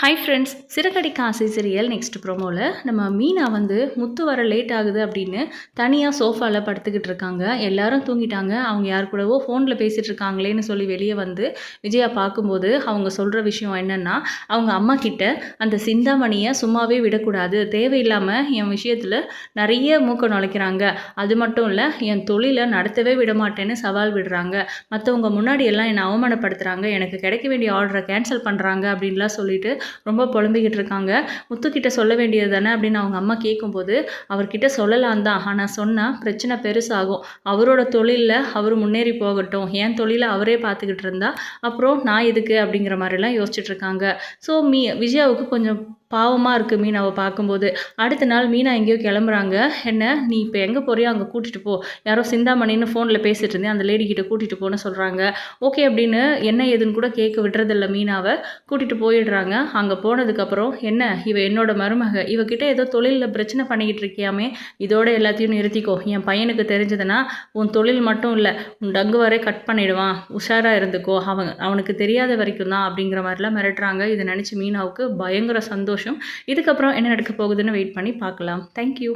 Hi friends சிறகடி காசை serial next ப்ரோமோவில் நம்ம மீனா வந்து முத்து வர லேட் ஆகுது அப்படின்னு தனியாக சோஃபாவில் படுத்துக்கிட்டு இருக்காங்க. எல்லாரும் தூங்கிட்டாங்க. அவங்க யார் கூடவோ ஃபோனில் பேசிகிட்டு இருக்காங்களேன்னு சொல்லி வெளியே வந்து விஜயா பார்க்கும்போது அவங்க சொல்கிற விஷயம் என்னென்னா அவங்க அம்மா கிட்ட அந்த சிந்தாமணியை சும்மாவே விடக்கூடாது. தேவையில்லாமல் என் விஷயத்தில் நிறைய மூக்க நுழைக்கிறாங்க. அது மட்டும் இல்லை என் தொழிலை நடத்தவே விட மாட்டேன்னு சவால் விடுறாங்க. மற்றவங்க முன்னாடி எல்லாம் என்னை அவமானப்படுத்துகிறாங்க எனக்கு கிடைக்க வேண்டிய ஆர்டரை கேன்சல் பண்ணுறாங்க அப்படின்லாம் சொல்லிட்டு ரொம்ப புலம்பிக்கிட்டு இருக்காங்க. முத்துக்கிட்ட சொல்ல வேண்டியது தானே அப்படின்னு அவங்க அம்மா கேட்கும்போது அவர்கிட்ட சொல்லலாம் தான். ஆனால் சொன்னால் பிரச்சனை பெருசாகும். அவரோட தொழிலில் அவர் முன்னேறி போகட்டும். என் தொழிலை அவரே பார்த்துக்கிட்டு இருந்தா அப்புறம் நான் எதுக்கு அப்படிங்கிற மாதிரிலாம் யோசிச்சுட்ருக்காங்க ஸோ மீ விஜயாவுக்கு கொஞ்சம் பாவமாக இருக்குது மீனாவை பார்க்கும்போது. அடுத்த நாள் மீனா எங்கேயோ கிளம்புறாங்க. என்ன நீ இப்போ எங்கே போறியோ அங்கே கூட்டிகிட்டு போ. யாரோ சிந்தாமணின்னு ஃபோனில் பேசிகிட்டு இருந்தேன். அந்த லேடி கூட்டிகிட்டு போன்னு சொல்கிறாங்க ஓகே அப்படின்னு என்ன ஏதுன்னு கூட கேட்க விடுறதில்ல மீனாவை. கூட்டிகிட்டு போயிடுறாங்க. அங்கே போனதுக்கப்புறம் என்ன இவ என்னோட மருமக. இவகிட்ட ஏதோ தொழிலில் பிரச்சனை பண்ணிக்கிட்டு இருக்கியாமே. இதோட எல்லாத்தையும் நிறுத்திக்கோ. என் பையனுக்கு தெரிஞ்சதுன்னா உன் தொழில் மட்டும் இல்லை உன் டங்கு வரை கட் பண்ணிடுவான். உஷாராக இருந்துக்கோ. அவன் அவனுக்கு தெரியாத வரைக்கும் தான் அப்படிங்கிற மாதிரிலாம் மிரட்டுறாங்க. இதை நினச்சி மீனாவுக்கு பயங்கர சந்தோஷம். சந்தோஷம். இதுக்கப்புறம் என்ன நடக்க போகுதுன்னு வெயிட் பண்ணி பார்க்கலாம். தேங்க்யூ